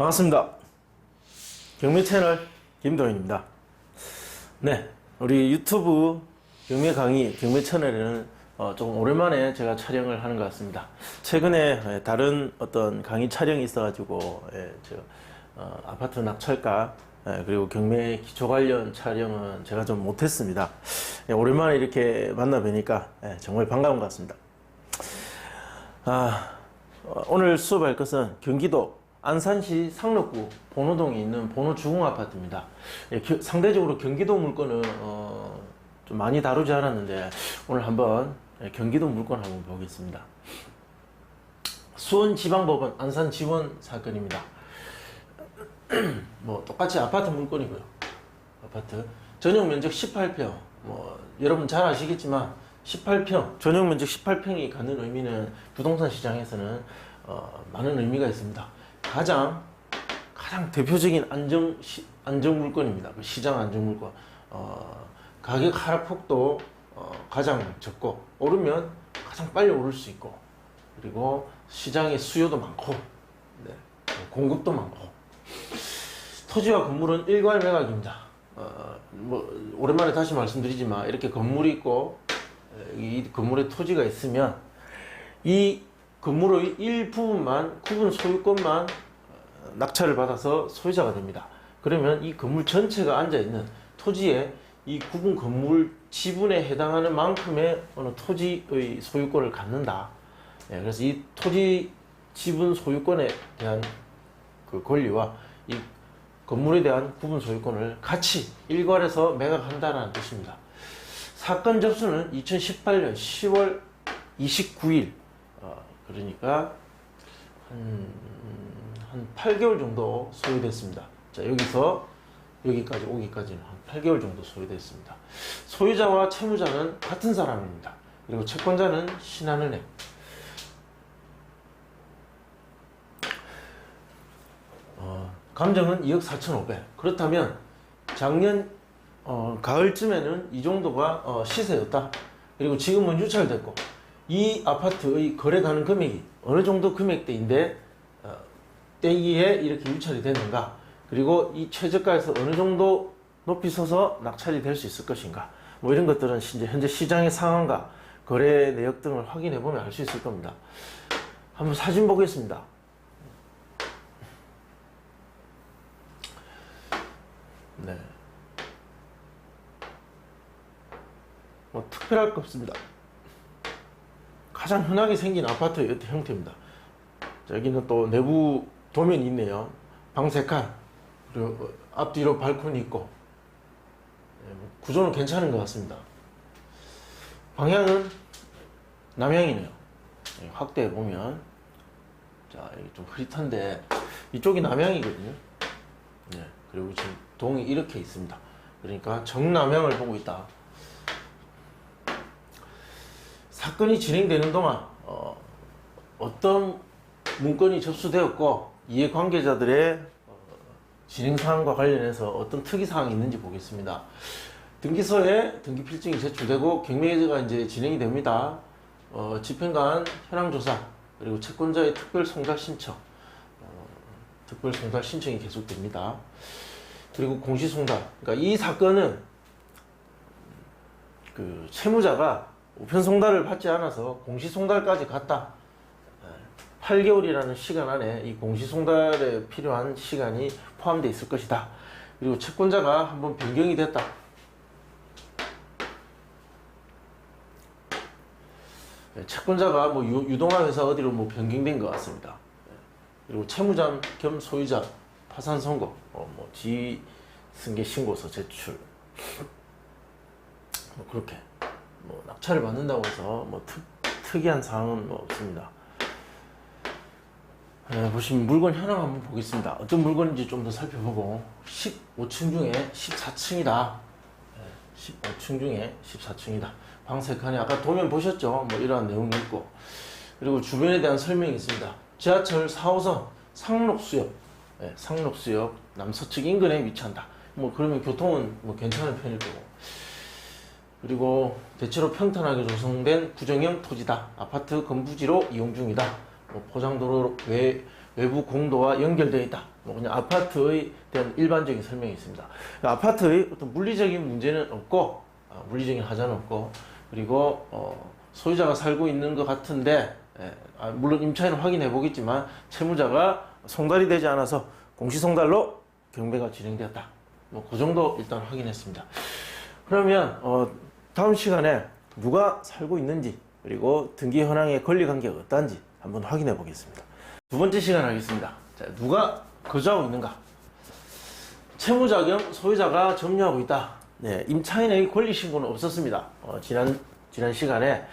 반갑습니다. 경매 채널 김도현입니다. 네, 우리 유튜브 경매 강의 경매 채널에는 어, 조금 오랜만에 제가 촬영을 하는 것 같습니다. 최근에 예, 다른 어떤 강의 촬영이 있어가지고 예, 저, 어, 아파트 낙찰가 예, 그리고 경매 기초 관련 촬영은 제가 좀 못했습니다. 예, 오랜만에 이렇게 만나 뵈니까 예, 정말 반가운 것 같습니다. 아, 어, 오늘 수업할 것은 경기도 안산시 상록구 본호동에 있는 본호 주공 아파트입니다. 예, 겨- 상대적으로 경기도 물건은 어, 좀 많이 다루지 않았는데 오늘 한번 예, 경기도 물건 한번 보겠습니다. 수원지방법원 안산 지원 사건입니다. 뭐 똑같이 아파트 물건이고요. 아파트 전용 면적 18평. 뭐 여러분 잘 아시겠지만 18평 전용 면적 18평이 갖는 의미는 부동산 시장에서는 어, 많은 의미가 있습니다. 가장 가장 대표적인 안정 시, 안정 물건입니다. 그 시장 안정 물건. 어, 가격 하락폭도 어, 가장 적고 오르면 가장 빨리 오를 수 있고 그리고 시장에 수요도 많고 네, 공급도 많고 토지와 건물은 일괄 매각입니다. 어, 뭐 오랜만에 다시 말씀드리지만 이렇게 건물이 있고 에, 이 건물에 토지가 있으면 이 건물의 일부분만 구분 소유권만 어, 낙찰을 받아서 소유자가 됩니다. 그러면 이 건물 전체가 앉아 있는 토지에 이 구분 건물 지분에 해당하는 만큼의 어느 토지의 소유권을 갖는다. 예, 그래서 이 토지 지분 소유권에 대한 그 권리와 이 건물에 대한 구분 소유권을 같이 일괄해서 매각한다는 뜻입니다. 사건 접수는 2018년 10월 29일, 어, 그러니까 한, 한 8개월 정도 소요됐습니다. 자, 여기서 여기까지 오기까지는 한 8개월 정도 소요됐습니다. 소유자와 채무자는 같은 사람입니다. 그리고 채권자는 신한은행. 어, 감정은 2억 4,500. 그렇다면 작년 어, 가을쯤에는 이 정도가 어, 시세였다. 그리고 지금은 유찰됐고 이 아파트의 거래 가능 금액이 어느 정도 금액대인데 어, 때기에 이렇게 유찰이 됐는가? 그리고 이 최저가에서 어느 정도 높이 서서 낙찰이 될 수 있을 것인가? 뭐 이런 것들은 이제 현재 시장의 상황과 거래 내역 등을 확인해 보면 알 수 있을 겁니다. 한번 사진 보겠습니다. 네. 뭐 특별할 거 없습니다. 가장 흔하게 생긴 아파트의 형태입니다. 자, 여기는 또 내부 도면이 있네요. 방 세 칸, 그리고 앞뒤로 발코니 있고, 네, 뭐 구조는 괜찮은 것 같습니다. 방향은 남향이네요. 네, 확대해 보면, 자, 여기 좀 흐릿한데, 이쪽이 남향이거든요. 네, 그리고 지금 동이 이렇게 있습니다. 그러니까 정남향을 보고 있다. 사건이 진행되는 동안 어, 어떤 문건이 접수되었고 이해 관계자들의 어, 진행 사항과 관련해서 어떤 특이 사항이 있는지 보겠습니다. 등기소에 등기 필증이 제출되고 경매가 이제 진행이 됩니다. 어, 집행관 현황 조사 그리고 채권자의 특별 송달 신청 어, 특별 송달 신청이 계속됩니다. 그리고 공시 송달. 그러니까 이 사건은 그 채무자가 우편 송달을 받지 않아서 공시 송달까지 갔다. 8개월이라는 시간 안에 이 공시 송달에 필요한 시간이 포함되어 있을 것이다. 그리고 채권자가 한번 변경이 됐다. 네, 채권자가 뭐 유, 유동화 회사 어디로 뭐 변경된 것 같습니다. 네. 그리고 채무자 겸 소유자 파산 선고, 어, 뭐 지승계 신고서 제출, 뭐 그렇게 뭐 낙찰을 받는다고 해서 뭐 특, 특이한 사항은 뭐 없습니다. 네, 보시면 물건 현황 한번 보겠습니다. 어떤 물건인지 좀 더 살펴보고 15층 중에 14층이다. 15층 중에 14층이다. 방세 칸에 아까 도면 보셨죠? 뭐 이러한 내용이 있고 그리고 주변에 대한 설명이 있습니다. 지하철 4호선 상록수역, 네, 상록수역 남서측 인근에 위치한다. 뭐 그러면 교통은 뭐 괜찮은 편일 거고 그리고 대체로 평탄하게 조성된 구정형 토지다. 아파트 건부지로 이용 중이다. 뭐 포장도로 외, 외부 공도와 연결되어 있다. 뭐뭐 그냥 아파트에 대한 일반적인 설명이 있습니다. 아파트의 어떤 물리적인 문제는 없고 아, 물리적인 하자는 없고 그리고 어, 소유자가 살고 있는 것 같은데 예, 아, 물론 임차인은 확인해 보겠지만 채무자가 송달이 되지 않아서 공시송달로 경매가 진행되었다. 뭐 그 정도 일단 확인했습니다. 그러면 어, 다음 시간에 누가 살고 있는지 그리고 등기 현황의 권리 관계가 어떤지 한번 확인해 보겠습니다. 두 번째 시간 하겠습니다. 자, 누가 거주하고 있는가? 채무자 겸 소유자가 점유하고 있다. 네, 임차인의 권리 신고는 없었습니다. 어, 지난 지난 시간에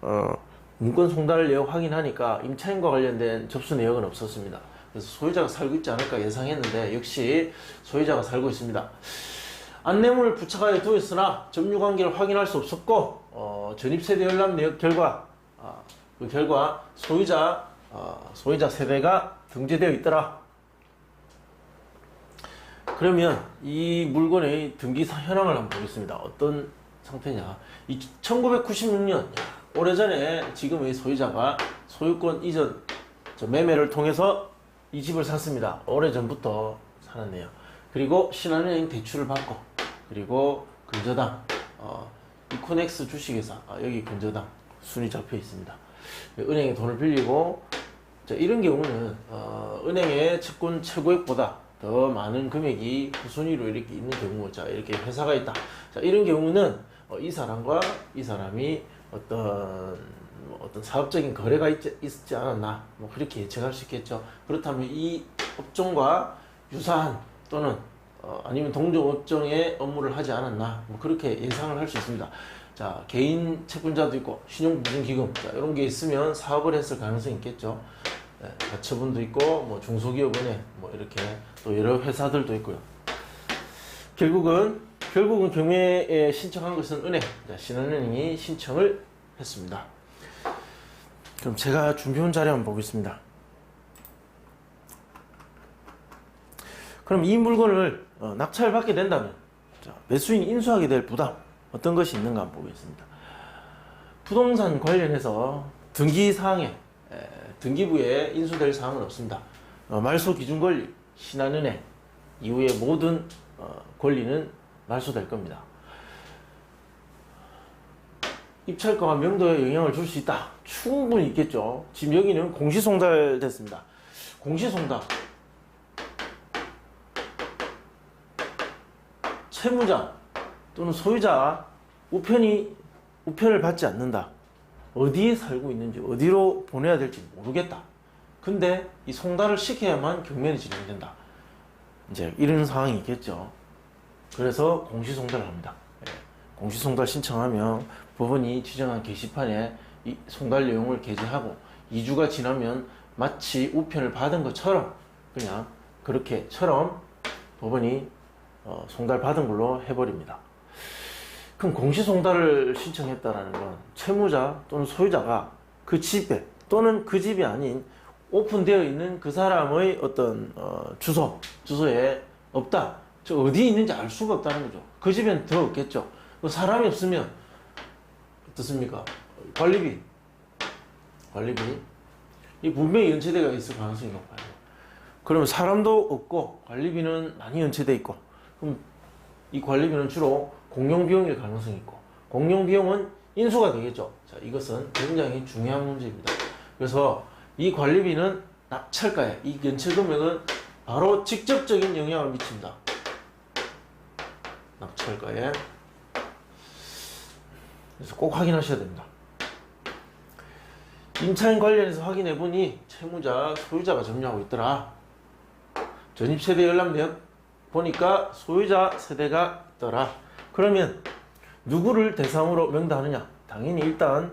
어, 문건 송달 내역 확인하니까 임차인과 관련된 접수 내역은 없었습니다. 그래서 소유자가 살고 있지 않을까 예상했는데 역시 소유자가 살고 있습니다. 안내문을 부착하여 두었으나 점유 관계를 확인할 수 없었고 어, 전입 세대 열람 결과 아, 그 결과 소유자 어, 소유자 세대가 등재되어 있더라. 그러면 이 물건의 등기 사- 현황을 한번 보겠습니다. 어떤 상태냐? 이 1996년 오래전에 지금의 소유자가 소유권 이전 저 매매를 통해서 이 집을 샀습니다. 오래 전부터 살았네요. 그리고 신한은행 대출을 받고 그리고 근저당 어, 이코넥스 주식회사 아, 여기 근저당 순위 잡혀 있습니다. 은행에 돈을 빌리고 자, 이런 경우는 어, 은행의 채권 최고액보다 더 많은 금액이 후순위로 이렇게 있는 경우, 자 이렇게 회사가 있다. 자 이런 경우는 어, 이 사람과 이 사람이 어떤 뭐 어떤 사업적인 거래가 있지, 있지 않았나, 뭐 그렇게 예측할 수 있겠죠. 그렇다면 이 업종과 유사한 또는 어, 아니면 동종 업종의 업무를 하지 않았나, 뭐 그렇게 예상을 할 수 있습니다. 자 개인 채권자도 있고 신용보증기금 자, 이런 게 있으면 사업을 했을 가능성이 있겠죠. 네, 가처분도 있고 뭐 중소기업은행 뭐 이렇게 또 여러 회사들도 있고요. 결국은 결국은 경매에 신청한 것은 은행 자, 신한은행이 신청을 했습니다. 그럼 제가 준비한 자료 한번 보겠습니다. 그럼 이 물건을 어, 낙찰 받게 된다면 자, 매수인이 인수하게 될 부담 어떤 것이 있는가 한번 보겠습니다. 부동산 관련해서 등기 사항에 에, 등기부에 인수될 사항은 없습니다. 어, 말소 기준 권리 신한은행 이후의 모든 어, 권리는 말소될 겁니다. 입찰가와 명도에 영향을 줄 수 있다. 충분히 있겠죠. 지금 여기는 공시송달 됐습니다. 공시송달. 채무자 또는 소유자 우편이 우편을 받지 않는다. 어디에 살고 있는지 어디로 보내야 될지 모르겠다. 근데 이 송달을 시켜야만 경매는 진행된다. 이제 이런 상황이 있겠죠. 그래서 공시송달을 합니다. 예. 공시송달 신청하면 법원이 지정한 게시판에 이 송달 내용을 게재하고 2주가 지나면 마치 우편을 받은 것처럼 그냥 그렇게처럼 법원이 어, 송달 받은 걸로 해버립니다. 그럼 공시송달을 신청했다라는 건 채무자 또는 소유자가 그 집에 또는 그 집이 아닌 오픈되어 있는 그 사람의 어떤 어, 주소 주소에 없다. 저 어디에 있는지 알 수가 없다는 거죠. 그 집엔 더 없겠죠. 그 사람이 없으면 어떻습니까? 관리비 관리비 이 분명히 연체대가 있을 가능성이 높아요. 그러면 사람도 없고 관리비는 많이 연체돼 있고 그럼 이 관리비는 주로 공용 비용일 가능성이 있고 공용 비용은 인수가 되겠죠. 자, 이것은 굉장히 중요한 문제입니다. 그래서 이 관리비는 낙찰가에 이 연체 금액은 바로 직접적인 영향을 미칩니다. 낙찰가에 그래서 꼭 확인하셔야 됩니다. 임차인 관련해서 확인해 보니 채무자 소유자가 점유하고 있더라. 전입 세대 열람 내역 보니까 소유자 세대가 있더라. 그러면 누구를 대상으로 명도하느냐? 당연히 일단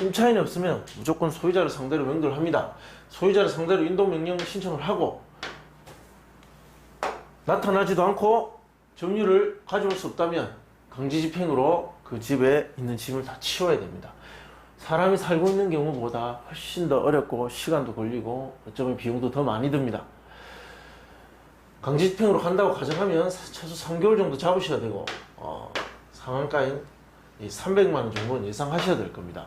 임차인이 없으면 무조건 소유자를 상대로 명도를 합니다. 소유자를 상대로 인도 명령 신청을 하고 나타나지도 않고 점유를 가져올 수 없다면 강제 집행으로 그 집에 있는 짐을 다 치워야 됩니다. 사람이 살고 있는 경우보다 훨씬 더 어렵고 시간도 걸리고 어쩌면 비용도 더 많이 듭니다. 강제 집행으로 간다고 가정하면 최소 3개월 정도 잡으셔야 되고 어, 상한가인 이 300만 원 정도는 예상하셔야 될 겁니다.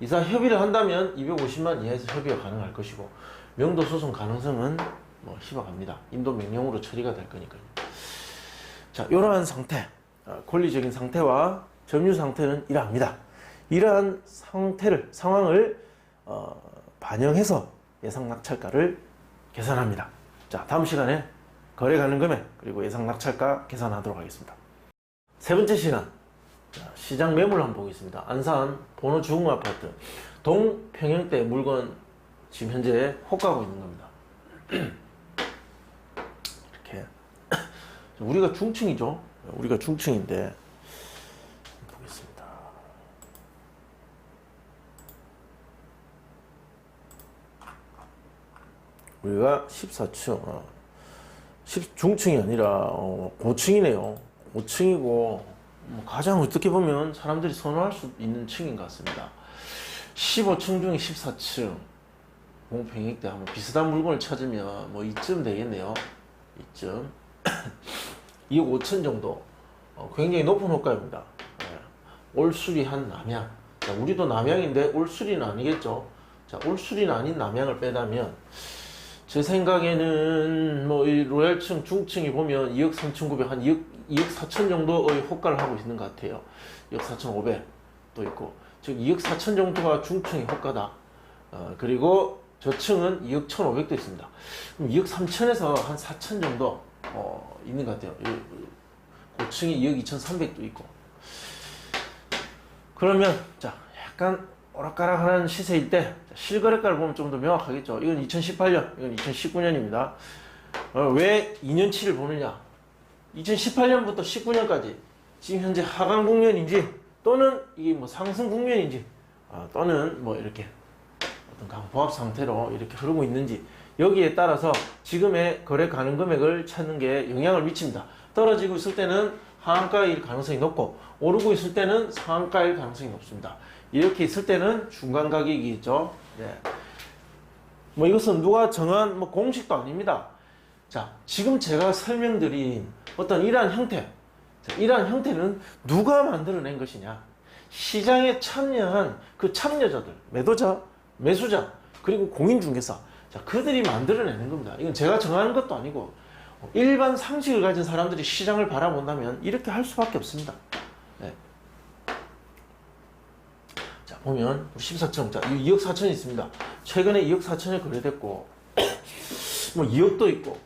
이사 협의를 한다면 250만 이하에서 협의가 가능할 것이고 명도 소송 가능성은 뭐 희박합니다. 인도 명령으로 처리가 될 거니까요. 자, 이러한 상태, 어, 권리적인 상태와 점유 상태는 이러합니다. 이러한 상태를 상황을 어, 반영해서 예상 낙찰가를 계산합니다. 자, 다음 시간에 거래 가능 금액 그리고 예상 낙찰가 계산하도록 하겠습니다. 세 번째 시간 자, 시장 매물 한번 보겠습니다. 안산 번호 주공 아파트 동평형대 물건 지금 현재 호가하고 있는 겁니다. 이렇게 우리가 중층이죠. 우리가 중층인데. 우리가 14층, 어, 10, 중층이 아니라 어, 고층이네요. 고층이고 뭐 가장 어떻게 보면 사람들이 선호할 수 있는 층인 것 같습니다. 15층 중에 14층 공평익대 한번 비슷한 물건을 찾으면 뭐 이쯤 되겠네요. 이쯤 2억 5천 정도 어, 굉장히 높은 호가입니다. 예. 올수리 한 남양 자, 우리도 남양인데 올수리는 아니겠죠. 자, 올수리는 아닌 남양을 빼다면 제 생각에는 뭐 이 로얄층 중층이 보면 2억 3,900 한 2억 2억 4천 정도의 호가를 하고 있는 것 같아요. 2억 4,500도 있고 즉 2억 4천 정도가 중층의 호가다. 어, 그리고 저층은 2억 1,500도 있습니다. 그럼 2억 3천에서 한 4천 정도 어, 있는 것 같아요. 이- 고층이 2억 2,300도 있고. 그러면 자 약간 오락가락하는 시세일 때 실거래가를 보면 좀 더 명확하겠죠. 이건 2018년, 이건 2019년입니다. 어, 왜 2년치를 보느냐? 2018년부터 19년까지 지금 현재 하강 국면인지 또는 이게 뭐 상승 국면인지 아, 또는 뭐 이렇게 어떤 강보합 상태로 이렇게 흐르고 있는지 여기에 따라서 지금의 거래 가능 금액을 찾는 게 영향을 미칩니다. 떨어지고 있을 때는 하한가일 가능성이 높고 오르고 있을 때는 상한가일 가능성이 높습니다. 이렇게 있을 때는 중간 가격이죠. 네. 뭐 이것은 누가 정한 뭐 공식도 아닙니다. 자, 지금 제가 설명드린 어떤 이러한 형태, 자, 이러한 형태는 누가 만들어낸 것이냐? 시장에 참여한 그 참여자들, 매도자, 매수자, 그리고 공인중개사, 자, 그들이 만들어내는 겁니다. 이건 제가 정하는 것도 아니고 일반 상식을 가진 사람들이 시장을 바라본다면 이렇게 할 수밖에 없습니다. 네. 자, 보면 14천, 자, 2억 4천이 있습니다. 최근에 2억 4천이 거래됐고, 뭐 2억도 있고,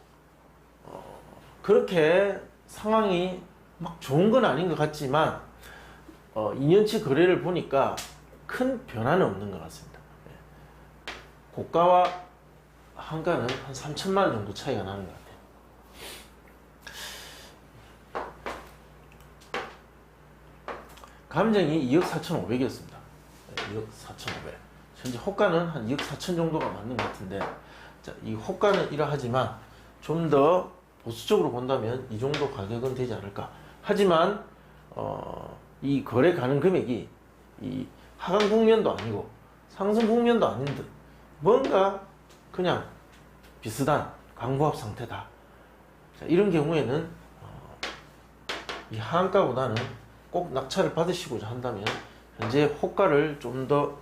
어, 그렇게 상황이 막 좋은 건 아닌 것 같지만, 어, 2년치 거래를 보니까 큰 변화는 없는 것 같습니다. 네. 고가와 한가는 한 3천만 원 정도 차이가 나는 것 같아요. 감정이 2억 4,500이었습니다. 2억 4,500. 현재 호가는 한 2억 4천 정도가 맞는 것 같은데, 자, 이 호가는 이러하지만 좀 더 보수적으로 본다면 이 정도 가격은 되지 않을까. 하지만 어, 이 거래 가능 금액이 이 하강 국면도 아니고 상승 국면도 아닌 듯 뭔가 그냥 비슷한 강보합 상태다. 자, 이런 경우에는 어, 이 하한가보다는 꼭 낙찰을 받으시고자 한다면 현재 호가를 좀 더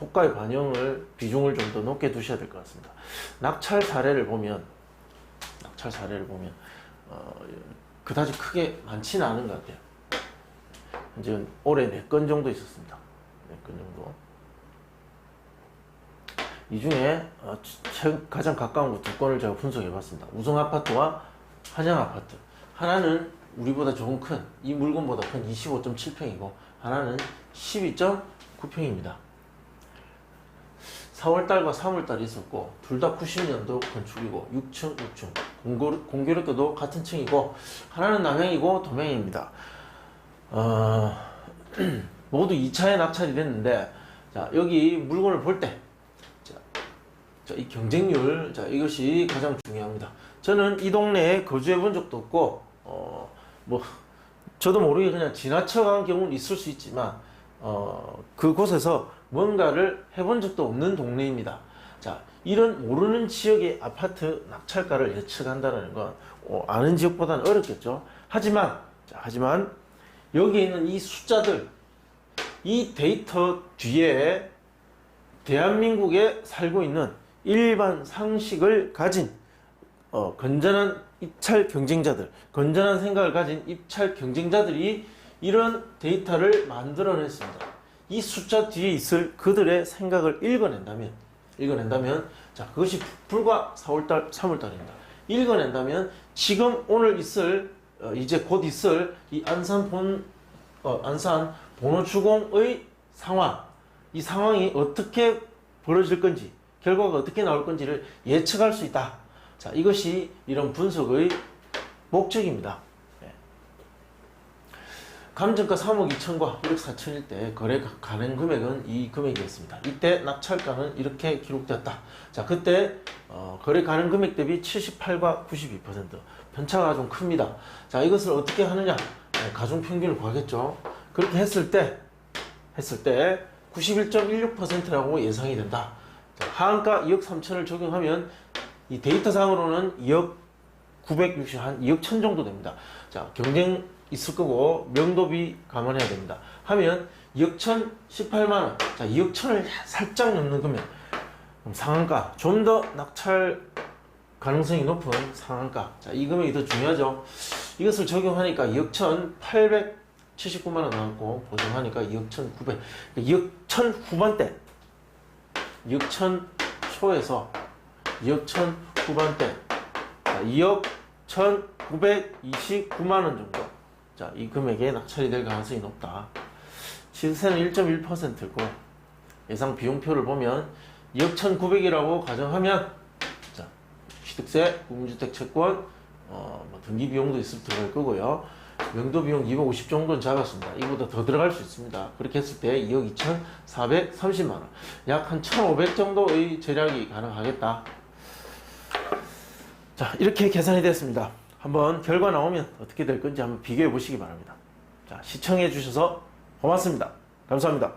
호가의 반영을 비중을 좀 더 높게 두셔야 될 것 같습니다. 낙찰 사례를 보면 낙찰 사례를 보면 어, 그다지 크게 많지는 않은 것 같아요. 현재 올해 4건 정도 있었습니다. 4건 정도. 이 중에 어, 최- 가장 가까운 거두 건을 제가 분석해 봤습니다. 우성 아파트와 한양 아파트. 하나는 우리보다 조금 큰, 이 물건보다 큰 25.7평이고, 하나는 12.9평입니다. 4월달과 3월달이 있었고, 둘 다 90년도 건축이고, 6층, 6층. 공교, 공교롭게도 같은 층이고, 하나는 남양이고, 도명입니다. 어, 모두 2차에 낙찰이 됐는데, 자, 여기 물건을 볼 때, 자, 이 경쟁률, 자, 이것이 가장 중요합니다. 저는 이 동네에 거주해 본 적도 없고, 어, 뭐, 저도 모르게 그냥 지나쳐간 경우는 있을 수 있지만, 어, 그곳에서 뭔가를 해본 적도 없는 동네입니다. 자, 이런 모르는 지역의 아파트 낙찰가를 예측한다는 건, 어, 아는 지역보다는 어렵겠죠. 하지만, 자, 하지만, 여기 있는 이 숫자들, 이 데이터 뒤에 대한민국에 살고 있는 일반 상식을 가진 어, 건전한 입찰 경쟁자들, 건전한 생각을 가진 입찰 경쟁자들이 이런 데이터를 만들어냈습니다. 이 숫자 뒤에 있을 그들의 생각을 읽어낸다면, 읽어낸다면, 자, 그것이 불과 4월달, 3월달입니다. 읽어낸다면, 지금 오늘 있을, 어, 이제 곧 있을 이 안산 본, 어, 안산 본호주공의 상황, 이 상황이 어떻게 벌어질 건지, 결과가 어떻게 나올 건지를 예측할 수 있다. 자, 이것이 이런 분석의 목적입니다. 네. 감정가 3억 2천과 1억 4천일 때 거래 가능 금액은 이 금액이었습니다. 이때 낙찰가는 이렇게 기록되었다. 자, 그때 어, 거래 가능 금액 대비 78과 92% 편차가 좀 큽니다. 자, 이것을 어떻게 하느냐? 네, 가중 평균을 구하겠죠. 그렇게 했을 때 했을 때 91.16%라고 예상이 된다. 자, 하한가 2억 3천을 적용하면 이 데이터상으로는 2억 960, 한 2억 1000 정도 됩니다. 자, 경쟁 있을 거고, 명도비 감안해야 됩니다. 하면 2억 1000, 18만원. 자, 2억 1000을 살짝 넘는 금액. 상한가. 좀 더 낙찰 가능성이 높은 상한가. 자, 이 금액이 더 중요하죠. 이것을 적용하니까 2억 1879만원 나왔고, 보정하니까 2억 1900. 2억 1000 후반대. 2억 1000 초에서 2억 1000 후반대. 자, 2억 1,929만 원 정도. 자, 이 금액에 낙찰이 될 가능성이 높다. 시세는 1.1%고 예상 비용표를 보면 2억 1,900이라고 가정하면 자, 취득세, 국민주택 채권, 어, 뭐 등기 비용도 있을 들어갈 거고요. 명도 비용 250 정도는 잡았습니다. 이보다 더 들어갈 수 있습니다. 그렇게 했을 때 2억 2,430만 원. 약 한 1,500 정도의 절약이 가능하겠다. 자, 이렇게 계산이 됐습니다. 한번 결과 나오면 어떻게 될 건지 한번 비교해 보시기 바랍니다. 자, 시청해 주셔서 고맙습니다. 감사합니다.